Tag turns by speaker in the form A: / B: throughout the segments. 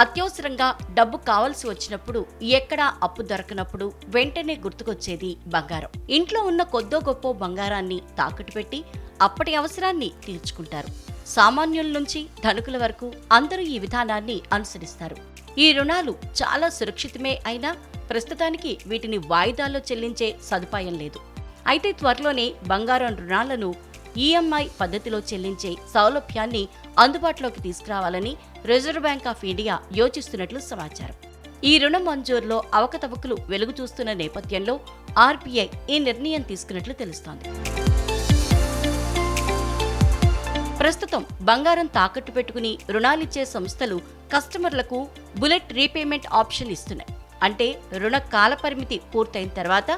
A: అత్యవసరంగా డబ్బు కావాల్సి వచ్చినప్పుడు ఎక్కడా అప్పు దొరకనప్పుడు వెంటనే గుర్తుకొచ్చేది బంగారం. ఇంట్లో ఉన్న కొద్దో గొప్ప బంగారాన్ని తాకట్టు పెట్టి అప్పటి అవసరాన్ని తీర్చుకుంటారు. సామాన్యుల నుంచి ధనుకుల వరకు అందరూ ఈ విధానాన్ని అనుసరిస్తారు. ఈ రుణాలు చాలా సురక్షితమే అయినా ప్రస్తుతానికి వీటిని వాయిదాల్లో చెల్లించే సదుపాయం లేదు. అయితే త్వరలోనే బంగారం రుణాలను ఈఎంఐ పద్ధతిలో చెల్లించే సౌలభ్యాన్ని అందుబాటులోకి తీసుకురావాలని రిజర్వ్ బ్యాంక్ ఆఫ్ ఇండియా యోచిస్తున్నట్లు సమాచారం. ఈ రుణ మంజూరులో అవకతవకలు వెలుగు చూస్తున్న నేపథ్యంలో ఆర్బీఐ ఈ నిర్ణయం తీసుకున్నట్లు తెలుస్తోంది. ప్రస్తుతం బంగారం తాకట్టు పెట్టుకుని రుణాలిచ్చే సంస్థలు కస్టమర్లకు బుల్లెట్ రీపేమెంట్ ఆప్షన్ ఇస్తున్నాయి. అంటే రుణ కాలపరిమితి పూర్తయిన తర్వాత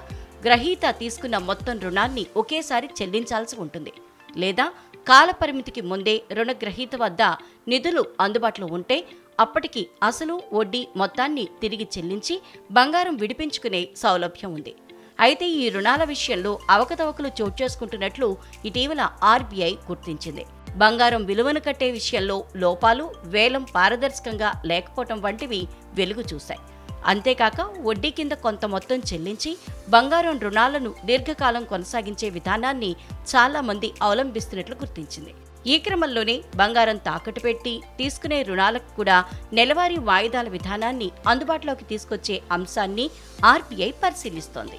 A: గ్రహీత తీసుకున్న మొత్తం రుణాన్ని ఒకేసారి చెల్లించాల్సి ఉంటుంది. లేదా కాలపరిమితికి ముందే రుణగ్రహీత వద్ద నిధులు అందుబాటులో ఉంటే అప్పటికి అసలు వడ్డీ మొత్తాన్ని తిరిగి చెల్లించి బంగారం విడిపించుకునే సౌలభ్యం ఉంది. అయితే ఈ రుణాల విషయంలో అవకతవకలు చోటు చేసుకుంటున్నట్లు ఇటీవల ఆర్బీఐ గుర్తించింది. బంగారం విలువను కట్టే విషయంలో లోపాలు వేలం పారదర్శకంగా లేకపోవటం వంటివి వెలుగు చూశాయి. అంతేకాక వడ్డీ కింద కొంత మొత్తం చెల్లించి బంగారం రుణాలను దీర్ఘకాలం కొనసాగించే విధానాన్ని చాలా మంది అవలంబిస్తున్నట్లు గుర్తించింది. ఈ క్రమంలోనే బంగారం తాకట్టు పెట్టి తీసుకునే రుణాలకు కూడా నెలవారీ వాయిదాల విధానాన్ని అందుబాటులోకి తీసుకొచ్చే అంశాన్ని ఆర్బీఐ పరిశీలిస్తోంది.